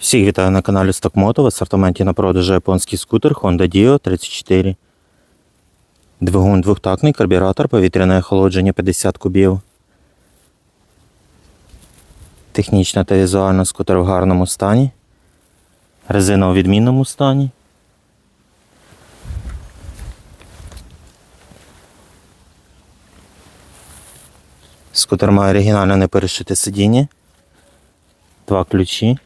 Всіх вітаю на каналі Стокмото. В асортименті на продажу японський скутер Honda Dio 34. Двигун двохтактний, карбюратор, повітряне охолодження 50 кубів. Технічно та візуально скутер в гарному стані. Резина у відмінному стані. Скутер має оригінально не перешите сидіння. Два ключі.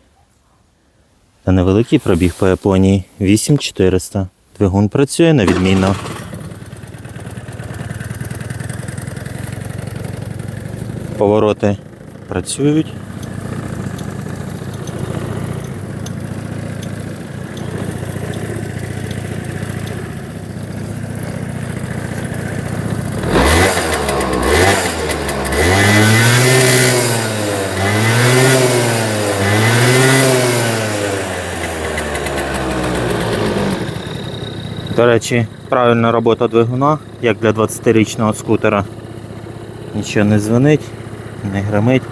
Та невеликий пробіг по Японії 8400. Двигун працює на відмінно. Повороти працюють. До речі, правильна робота двигуна, як для 20-річного скутера. Нічого не дзвонить, не гримить.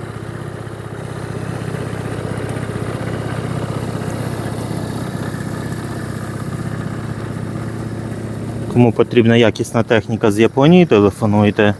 Кому потрібна якісна техніка з Японії, телефонуйте